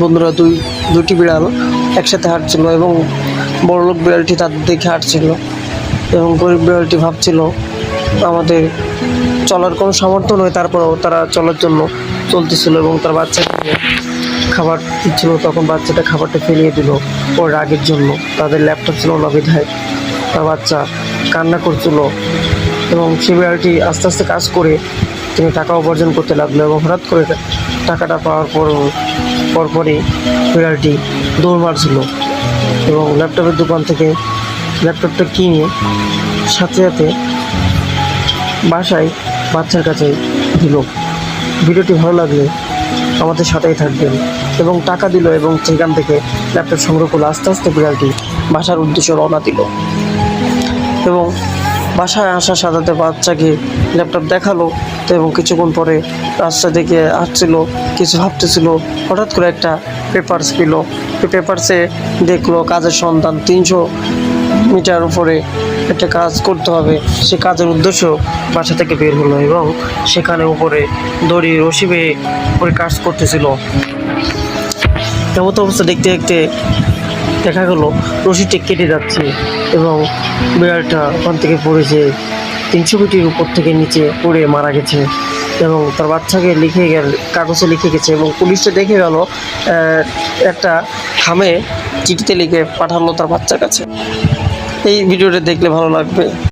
বন্ধুরা দুই দুটি বিড়াল একসাথে হাঁটছিল এবং বড়লোক বিড়ালটি তাদের দেখে হাঁটছিল এবং গরিব বিড়ালটি ভাবছিল আমাদের চলার কোনো সামর্থ্য নয় তারপরেও তারা চলার জন্য চলতেছিল এবং তার বাচ্চাকে খাবার দিচ্ছিল, তখন বাচ্চাটা খাবারটা ফেলিয়ে দিল ওর রাগের জন্য। তাদের ল্যাপটপ ছিল না বিধায় তার বাচ্চা কান্না করছিল এবং সে বিড়ালটি আস্তে আস্তে কাজ করে তিনি টাকা উপার্জন করতে লাগল এবং হঠাৎ করে টাকাটা পাওয়ার পর পরপরই বিড়ালটি দৌড় মারছিল এবং ল্যাপটপের দোকান থেকে ল্যাপটপটা কিনে সাথে সাথে বাসায় বাচ্চার কাছে দিল। ভিডিওটি ভালো লাগলে আমাদের সাথেই থাকবেন এবং টাকা দিল এবং সেখান থেকে ল্যাপটপ সংগ্রহ করল। আস্তে আস্তে বিড়ালটি বাসার উদ্দেশ্যে রওনা দিল এবং বাসায় সাথে সাথে বাচ্চাকে ল্যাপটপ দেখাল। তো এবং কিছুক্ষণ পরে রাস্তা থেকে আসছিল, কিছু ভাবতেছিল, হঠাৎ করে একটা পেপারস পেল। পেপারসে দেখল কাজের সন্ধান, তিনশো মিটার উপরে একটা কাজ করতে হবে। সে কাজের উদ্দেশ্য বাসা থেকে বের হলো এবং সেখানে উপরে দড়ি, রশি বেয়ে উপরে কাজ করতেছিল। এমত অবস্থা দেখতে দেখতে দেখা গেলো, রশিটি কেটে যাচ্ছে। এবং বিড়ালটা ওখান থেকে পড়েছে তিনশো ফিটির উপর থেকে নিচে পড়ে মারা গেছে। এবং তার বাচ্চাকে লিখে গেল, কাগজে লিখে গেছে এবং পুলিশটা দেখে গেল একটা খামে চিঠিতে লিখে পাঠালো তার বাচ্চার কাছে। এই ভিডিওটা দেখলে ভালো লাগবে।